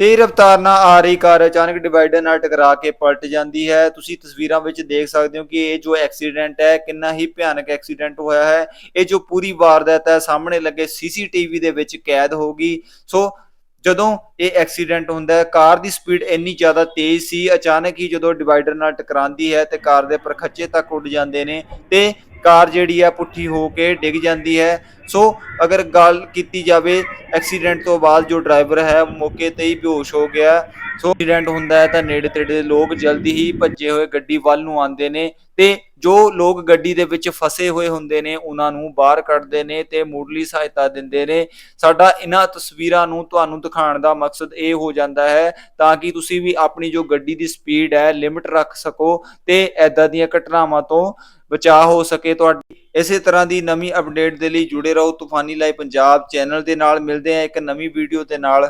ਤੇਜ਼ ਰਫ਼ਤਾਰ ਨਾਲ ਆ ਰਹੀ ਕਾਰ ਅਚਾਨਕ ਡਿਵਾਈਡਰ ਨਾਲ ਟਕਰਾ ਕੇ ਪਲਟ ਜਾਂਦੀ ਹੈ। ਤੁਸੀਂ ਤਸਵੀਰਾਂ ਵਿੱਚ ਦੇਖ ਸਕਦੇ ਹੋ ਕਿ ਇਹ ਜੋ ਐਕਸੀਡੈਂਟ ਹੈ, ਕਿੰਨਾ ਹੀ ਭਿਆਨਕ ਐਕਸੀਡੈਂਟ ਹੋਇਆ ਹੈ। ਇਹ ਜੋ ਪੂਰੀ ਵਾਰਦਾਤ ਹੈ, ਸਾਹਮਣੇ ਲੱਗੇ ਸੀਸੀਟੀਵੀ ਦੇ ਵਿੱਚ ਕੈਦ ਹੋਗੀ ਸੋ ਜਦੋਂ ਇਹ ਐਕਸੀਡੈਂਟ ਹੁੰਦਾ ਹੈ, ਕਾਰ ਦੀ ਸਪੀਡ ਇੰਨੀ ਜ਼ਿਆਦਾ ਤੇਜ਼ ਸੀ, ਅਚਾਨਕ ਹੀ ਜਦੋਂ ਡਿਵਾਈਡਰ ਨਾਲ ਟਕਰਾਉਂਦੀ ਹੈ ਤੇ ਕਾਰ ਦੇ ਪਰਖੱਚੇ ਤੱਕ ਉੱਡ ਜਾਂਦੇ ਨੇ ਤੇ ਕਾਰ ਜਿਹੜੀ ਹੈ ਪੁੱਠੀ ਹੋ ਕੇ ਡਿੱਗ ਜਾਂਦੀ ਹੈ। ਸੋ ਅਗਰ ਗੱਲ ਕੀਤੀ ਜਾਵੇ, ਐਕਸੀਡੈਂਟ ਤੋਂ ਬਾਅਦ ਜੋ ਡਰਾਈਵਰ ਹੈ ਮੌਕੇ ਤੇ ਹੀ ਬੇਹੋਸ਼ ਹੋ ਗਿਆ। ਸੋ ਐਕਸੀਡੈਂਟ ਹੁੰਦਾ ਹੈ ਤਾਂ ਨੇੜੇ ਤੇੜੇ ਦੇ ਲੋਕ ਜਲਦੀ ਹੀ ਭੱਜੇ ਹੋਏ ਗੱਡੀ ਵੱਲ ਨੂੰ ਆਉਂਦੇ ਨੇ ਤੇ ਜੋ ਲੋਕ ਗੱਡੀ ਦੇ ਵਿੱਚ ਫਸੇ ਹੋਏ ਹੁੰਦੇ ਨੇ, ਉਹਨਾਂ ਨੂੰ ਬਾਹਰ ਕੱਢਦੇ ਨੇ ਤੇ ਮੁੱਢਲੀ ਸਹਾਇਤਾ ਦਿੰਦੇ ਨੇ। ਸਾਡਾ ਇਹਨਾਂ ਤਸਵੀਰਾਂ ਨੂੰ ਤੁਹਾਨੂੰ ਦਿਖਾਉਣ ਦਾ ਮਕਸਦ ਇਹ ਹੋ ਜਾਂਦਾ ਹੈ ਤਾਂ ਕਿ ਤੁਸੀਂ ਵੀ ਆਪਣੀ ਜੋ ਗੱਡੀ ਦੀ ਸਪੀਡ ਹੈ, ਲਿਮਿਟ ਰੱਖ ਸਕੋ ਤੇ ਐਦਾਂ ਦੀਆਂ ਘਟਨਾਵਾਂ ਤੋਂ ਬਚਾਅ ਹੋ ਸਕੇ ਤੁਹਾਡੀ। ਇਸੇ ਤਰ੍ਹਾਂ ਦੀ ਨਵੀਂ ਅਪਡੇਟ ਦੇ ਲਈ ਜੁੜੇ ਰਹੋ। ਤੂਫਾਨੀ ਲਾਈਵ ਪੰਜਾਬ ਚੈਨਲ ਦੇ ਨਾਲ। ਮਿਲਦੇ ਆ ਇੱਕ ਨਵੀਂ ਵੀਡੀਓ ਦੇ ਨਾਲ।